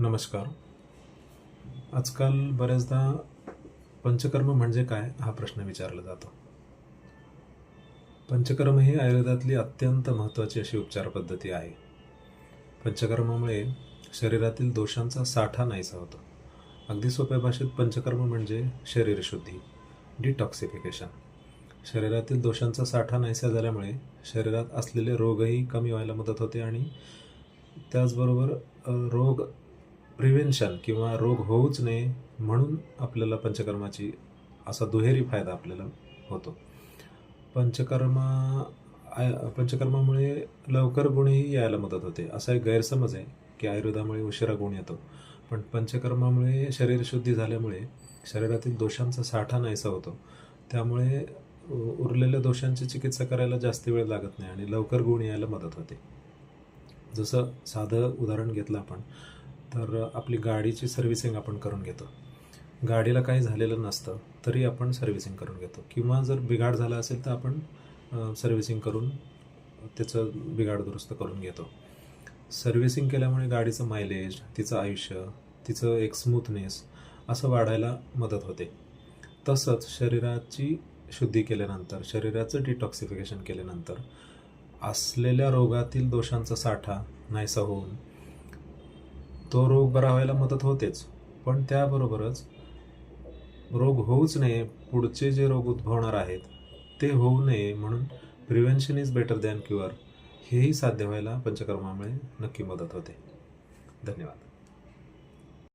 नमस्कार. आजकाल बऱ्याचदा पंचकर्म म्हणजे काय हा प्रश्न विचारला जातो. पंचकर्म ही आयुर्वेदातली अत्यंत महत्त्वाची अशी उपचार पद्धती आहे. पंचकर्मामुळे शरीरातील दोषांचा साठा नाहीसा होतो. अगदी सोप्या भाषेत पंचकर्म म्हणजे शरीरशुद्धी डिटॉक्सिफिकेशन शरीरातील दोषांचा साठा नाहीसा झाल्यामुळे शरीरात असलेले रोगही कमी व्हायला मदत होते आणि त्याचबरोबर रोग प्रिव्हेन्शन किंवा रोग होऊच नये म्हणून आपल्याला पंचकर्माची असा दुहेरी फायदा आपल्याला होतो. पंचकर्मा आय- पंचकर्मामुळे लवकर गुणही यायला मदत होते. असा एक गैरसमज आहे की आयुर्वेदामुळे उशिरा गुण येतो. पण पंचकर्मामुळे शरीरशुद्धी झाल्यामुळे शरीरातील दोषांचा साठा नाहीसा होतो. त्यामुळे उरलेल्या दोषांची चिकित्सा करायला जास्त वेळ लागत नाही आणि लवकर गुण यायला मदत होते. जसं साधं उदाहरण घेतलं आपण तर आपली गाडीची सर्व्हिसिंग आपण करून घेतो. गाडीला काही झालेलं नसतं तरी आपण सर्व्हिसिंग करून घेतो. किंवा जर बिघाड झाला असेल तर आपण सर्व्हिसिंग करून त्याचं बिघाड दुरुस्त करून घेतो. सर्व्हिसिंग केल्यामुळे गाडीचं मायलेज तिचं आयुष्य तिचं एक स्मूथनेस असं वाढायला मदत होते. तसंच शरीराची शुद्धी केल्यानंतर शरीराचं डिटॉक्सिफिकेशन केल्यानंतर असलेल्या रोगातील दोषांचा साठा नाहीसा होऊन तो रोग बरा व्हायला मदत होतेच. पण त्याबरोबरच रोग होऊच नये पुढचे जे रोग उद्भवणार आहेत ते होऊ नये म्हणून prevention is better than cure हेही साध्य व्हायला पंचकर्मामुळे नक्की मदत होते. धन्यवाद.